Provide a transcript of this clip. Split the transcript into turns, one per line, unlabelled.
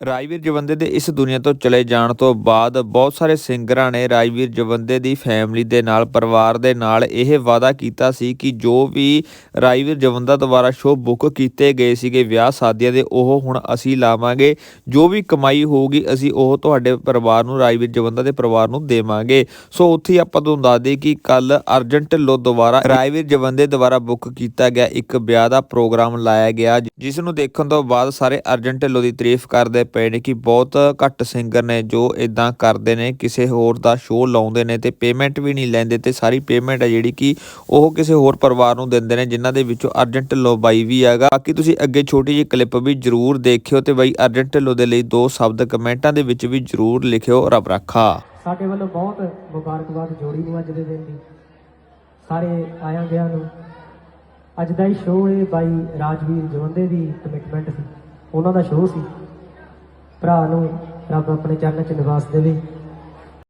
ਰਾਜਵੀਰ ਜਵੰਦੇ ਦੇ ਇਸ ਦੁਨੀਆ ਤੋਂ ਚਲੇ ਜਾਣ ਤੋਂ ਬਾਅਦ ਬਹੁਤ ਸਾਰੇ ਸਿੰਗਰਾਂ ਨੇ ਰਾਜਵੀਰ ਜਵੰਦੇ ਦੀ ਫੈਮਿਲੀ ਦੇ ਨਾਲ, ਪਰਿਵਾਰ ਦੇ ਨਾਲ ਇਹ ਵਾਅਦਾ ਕੀਤਾ ਸੀ ਕਿ ਜੋ ਵੀ ਰਾਜਵੀਰ ਜਵੰਦਾ ਦੁਆਰਾ ਸ਼ੋਅ ਬੁੱਕ ਕੀਤੇ ਗਏ ਸੀਗੇ ਵਿਆਹ ਸ਼ਾਦੀਆਂ ਦੇ, ਉਹ ਹੁਣ ਅਸੀਂ ਲਾਵਾਂਗੇ। ਜੋ ਵੀ ਕਮਾਈ ਹੋਊਗੀ, ਅਸੀਂ ਉਹ ਤੁਹਾਡੇ ਪਰਿਵਾਰ ਨੂੰ, ਰਾਜਵੀਰ ਜਵੰਦਾ ਦੇ ਪਰਿਵਾਰ ਨੂੰ ਦੇਵਾਂਗੇ। ਸੋ ਉੱਥੇ ਆਪਾਂ ਤੁਹਾਨੂੰ ਦੱਸ ਦਈਏ ਕਿ ਕੱਲ ਅਰਜਨ ਢਿੱਲੋਂ ਦੁਆਰਾ ਰਾਜਵੀਰ ਜਵੰਦੇ ਦੁਆਰਾ ਬੁੱਕ ਕੀਤਾ ਗਿਆ ਇੱਕ ਵਿਆਹ ਦਾ ਪ੍ਰੋਗਰਾਮ ਲਾਇਆ ਗਿਆ, ਜਿਸ ਨੂੰ ਦੇਖਣ ਤੋਂ ਬਾਅਦ ਸਾਰੇ ਅਰਜਨ ਢਿੱਲੋਂ ਦੀ ਤਾਰੀਫ ਕਰਦੇ ਪਏ ਨੇ ਕਿ ਬਹੁਤ ਘੱਟ ਸਿੰਗਰ ਨੇ ਜੋ ਇਦਾਂ ਕਰਦੇ ਨੇ, ਕਿਸੇ ਹੋਰ ਦਾ ਸ਼ੋਅ ਲਾਉਂਦੇ ਨੇ ਤੇ ਪੇਮੈਂਟ ਵੀ ਨਹੀਂ ਲੈਂਦੇ ਤੇ ਸਾਰੀ ਪੇਮੈਂਟ ਹੈ ਜਿਹੜੀ ਕਿ ਉਹ ਕਿਸੇ ਹੋਰ ਪਰਿਵਾਰ ਨੂੰ ਦਿੰਦੇ ਨੇ ਜਿਨ੍ਹਾਂ ਦੇ ਵਿੱਚੋਂ ਅਰਜਨ ਢਿੱਲੋਂ ਬਾਈ ਵੀ ਹੈਗਾ। ਬਾਕੀ ਤੁਸੀਂ ਅੱਗੇ ਛੋਟੀ ਜਿਹੀ ਕਲਿੱਪ ਵੀ ਜਰੂਰ ਦੇਖਿਓ ਤੇ ਬਾਈ ਅਰਜਨ ਢਿੱਲੋਂ ਦੇ ਲਈ ਦੋ ਸ਼ਬਦ ਕਮੈਂਟਾਂ ਦੇ ਵਿੱਚ ਵੀ ਜਰੂਰ ਲਿਖਿਓ ਰੱਬ ਰੱਖਾ।
ਸਾਡੇ ਵੱਲੋਂ ਬਹੁਤ ਮੁਬਾਰਕਬਾਦ ਜੋੜੀ ਨੂੰ ਅੱਜ ਦੇ ਦਿਨ ਦੀ। ਸਾਰੇ ਆਇਆਂ ਗਿਆ ਨੂੰ। ਅੱਜ ਦਾ ਹੀ ਸ਼ੋਅ ਇਹ ਬਾਈ ਰਾਜਵੀਰ ਜਵੰਦੇ ਦੀ ਕਮਿਟਮੈਂਟ ਸੀ। ਉਹਨਾਂ ਦਾ ਸ਼ੋਅ ਸੀ। ਭਰਾ ਨੂੰ ਰੱਬ ਆਪਣੇ ਚਰਨ ਚ ਨਿਵਾਸ ਦੇਵੇ।